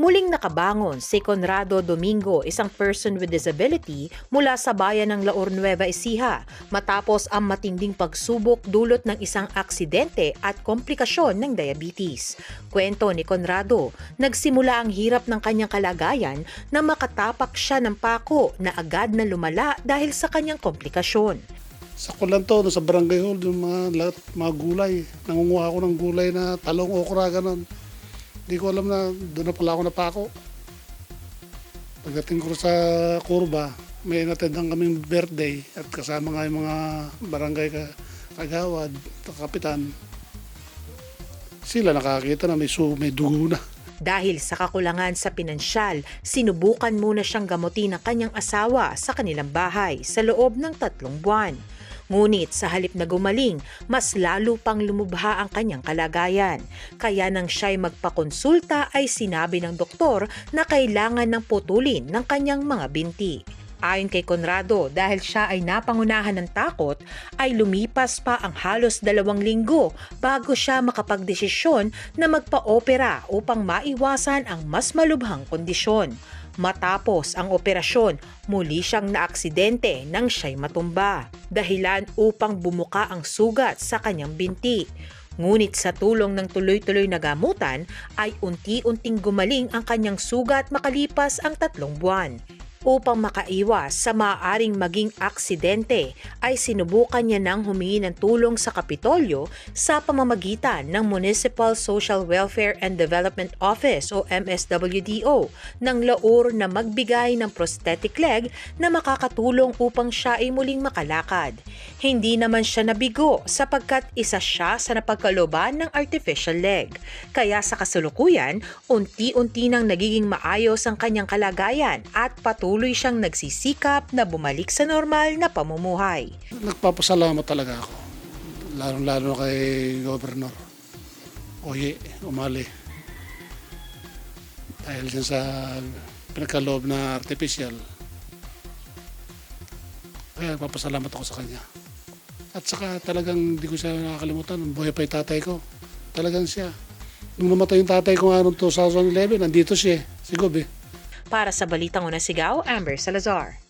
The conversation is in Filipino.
Muling nakabangon si Conrado Domingo, isang person with disability mula sa bayan ng Laor Nueva Ecija matapos ang matinding pagsubok dulot ng isang aksidente at komplikasyon ng diabetes. Kwento ni Conrado, nagsimula ang hirap ng kanyang kalagayan na makatapak siya ng pako na agad na lumala dahil sa kanyang komplikasyon. Sa kulan to, no, sa barangay hall, yung mga, lahat, mga gulay. Nangunguha ako ng gulay na talong okra, ganun. Hindi ko alam na doon na pala ako napako. Pagdating ko sa kurba, may natendang kaming birthday at kasama nga yung mga barangay ka, kagawad, kapitan. Sila nakakita na may, su, may dugo na. Dahil sa kakulangan sa pinansyal, sinubukan muna siyang gamutin ng kanyang asawa sa kanilang bahay sa loob ng tatlong buwan. Ngunit sa halip na gumaling, mas lalo pang lumubha ang kanyang kalagayan. Kaya nang siya'y magpakonsulta ay sinabi ng doktor na kailangan ng putulin ng kanyang mga binti. Ayon kay Conrado, dahil siya ay napangunahan ng takot, ay lumipas pa ang halos dalawang linggo bago siya makapagdesisyon na magpa-opera upang maiwasan ang mas malubhang kondisyon. Matapos ang operasyon, muli siyang naaksidente nang siya'y matumba. Dahilan upang bumuka ang sugat sa kanyang binti. Ngunit sa tulong ng tuloy-tuloy na gamutan ay unti-unting gumaling ang kanyang sugat makalipas ang tatlong buwan. Upang makaiwas sa maaaring maging aksidente ay sinubukan niya nang humingi ng tulong sa Kapitolyo sa pamamagitan ng Municipal Social Welfare and Development Office o MSWDO ng Laur na magbigay ng prosthetic leg na makakatulong upang siya ay muling makalakad. Hindi naman siya nabigo sapagkat isa siya sa napagkaloban ng artificial leg. Kaya sa kasulukuyan, unti-unti nang nagiging maayos ang kanyang kalagayan at patuloy siyang nagsisikap na bumalik sa normal na pamumuhay. Nagpapasalamat talaga ako. Lalo-lalo kay Governor Oye Umali. Dahil din sa pinagkaloob na artificial. Kaya nagpapasalamat ako sa kanya. At saka talagang hindi ko siya nakakalimutan. Buhay pa yung tatay ko. Talagang siya. Nung namatay yung tatay ko nga noong 2011, nandito siya, eh, si Gob eh. Para sa Balitang Unasigaw, Amber Salazar.